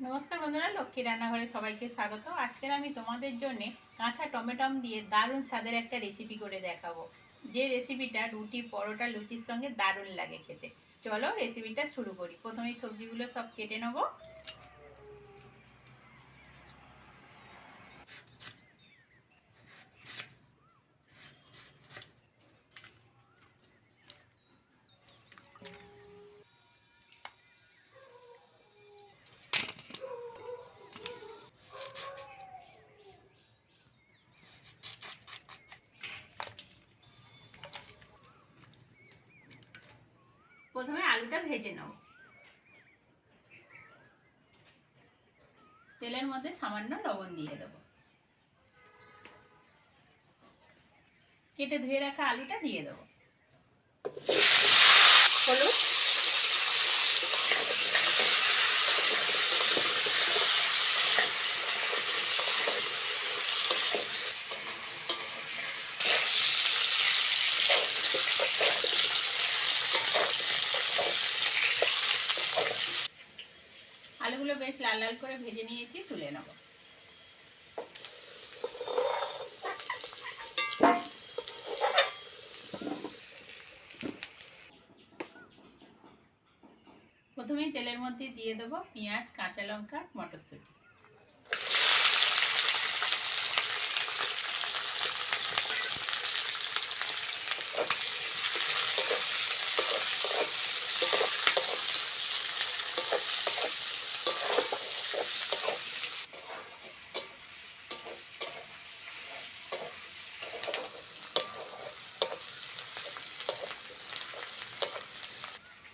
নমস্কার বন্ধুরা, লক্ষ্মী রান্নাঘরে সবাইকে স্বাগত। আজকের আমি তোমাদের জন্য কাঁচা টমেটম দিয়ে দারুণ স্বাদের একটা রেসিপি করে দেখাবো। যে রেসিপিটা রুটি, পরোটা, লুচির সঙ্গে দারুণ লাগে খেতে। চলো রেসিপিটা শুরু করি। প্রথমে সবজিগুলো সব কেটে নেব। প্রথমে আলুটা ভেজে নেব তেলের মধ্যে সামান্য লবণ দিয়ে দেব। কেটে ধুয়ে রাখা আলুটা দিয়ে দেব। হলুদ আলুগুলো বেশ লাল লাল করে ভেজে নিয়েছি, তুলে নেব। প্রথমেই তেলের মধ্যে দিয়ে দেবো পেঁয়াজ, কাঁচা লঙ্কা, মটরশুঁটি।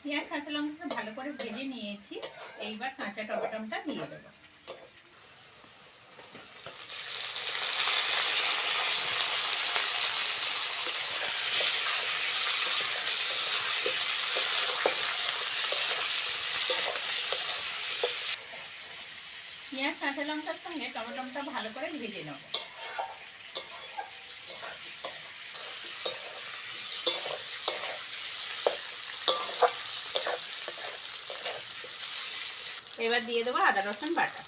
পেঁয়াজ, কাঁচা লঙ্কাকে ভালো করে ভেজে নিয়েছি। এইবার কাঁচা টমেটোটা দিয়ে দেবো। পেঁয়াজ, কাঁচা লঙ্কার সঙ্গে টমেটোটা ভালো করে ভেজে নেব। এবার দিয়ে দেবো আদা, রসুন, বাটা।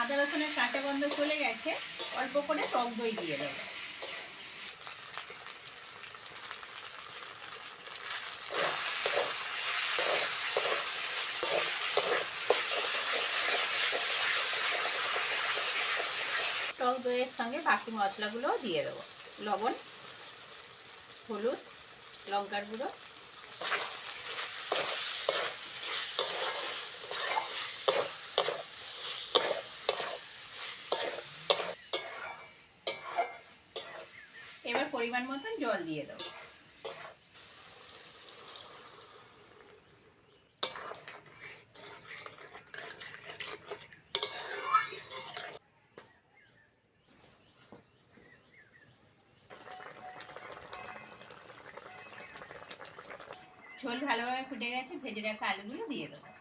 আদা, রসুনের কাঁচা গন্ধ চলে গেছে, অল্প করে টক দই দিয়ে দেবো। টক দইয়ের সঙ্গে বাকি মশলাগুলোও দিয়ে দেবো। লবণ হলুদ লঙ্কার গুঁড়ো। এবার পরিমাণ মতন জল দিয়ে দেবো। ঝোল ভালোভাবে ফুটে গেছে ভেজে রাখা আলুগুলো দিয়ে দেবো।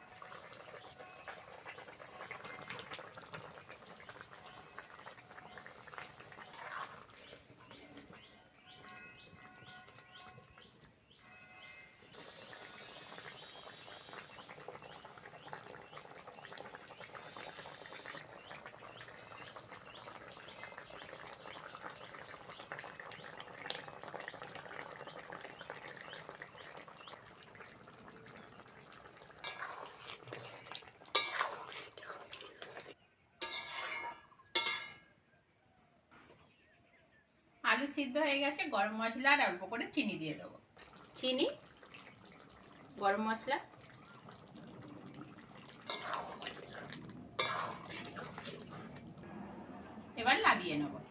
সিদ্ধ হয়ে গেছে গরম মশলা আর অল্প করে চিনি দিয়ে দেবো। চিনি? গরম মশলা? এবার লাভিয়ে নেব।